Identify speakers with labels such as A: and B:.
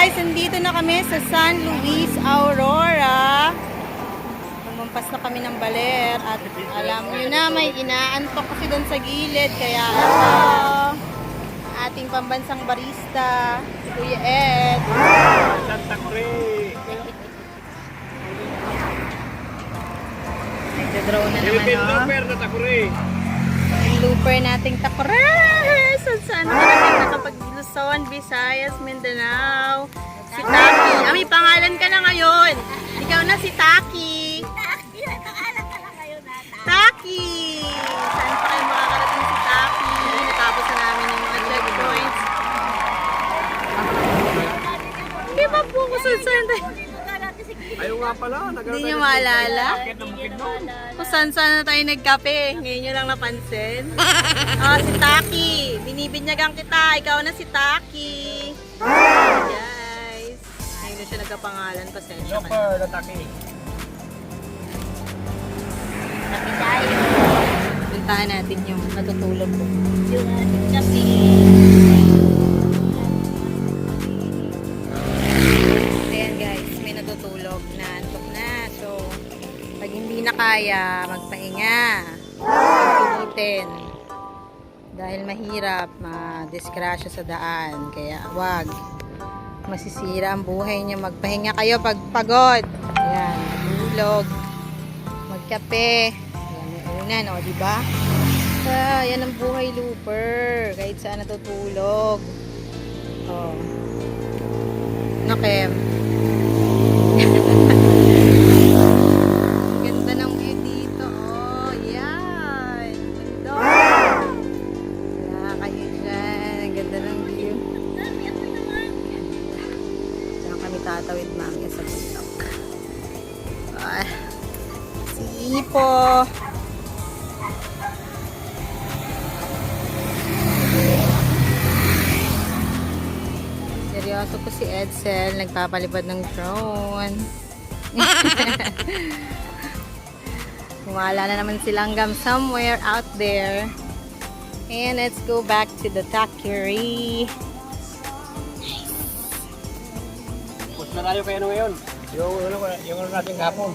A: guys, nandito na kami sa San Luis Aurora. Lumampas na kami ng baler at alam nyo na may inaantok kasi doon sa gilid. Kaya ito, ating pambansang barista, si Kuya Ed.
B: Santa Cruz.
A: Nagdadraw na naman, no?
B: Looper na Takuri.
A: Yung looper nating takores. Saan saan na kami nakapag Luzon, Visayas, Mindanao. Si Taki. Ah, may pangalan ka na ngayon. Ikaw na si Taki. Taki! Saan pa kayo makakarating si Taki? Natapos na namin yung mga checkpoints. Di po kung saan saan?
B: Ayaw nga pala.
A: Hindi niyo
B: tayo ng-
A: maalala? Kung saan saan na tayo nagkape. Ngayon nyo lang napansin. oh, si Taki. Binibinyagan kita. Ikaw na si Taki. Guys. Ngayon na siya nagkapangalan. Pasensya ka na.
B: Looper na Taki.
A: Puntahan natin yung natutulog ko. Ayan kaya, magpahinga. Pilitin. Dahil mahirap, madisgrasya sa daan. Kaya wag. Masisira ang buhay niyo. Magpahinga kayo pag pagod. Ayan, tulog. Magkape. Ayan, may unan, o, di ba? Ah, yan ang buhay looper. Kahit saan natutulog. Oh. Ano, Kem? Tatawid mamaya sa bundok. Ah, sipo. Seryoso po si Edsel, nagpapalipad ng drone. Wala na naman silang gam somewhere out there. And let's go back to the Takiri.
B: Na tayo kaya ano ngayon. Yung ano, yung ano natin kapon.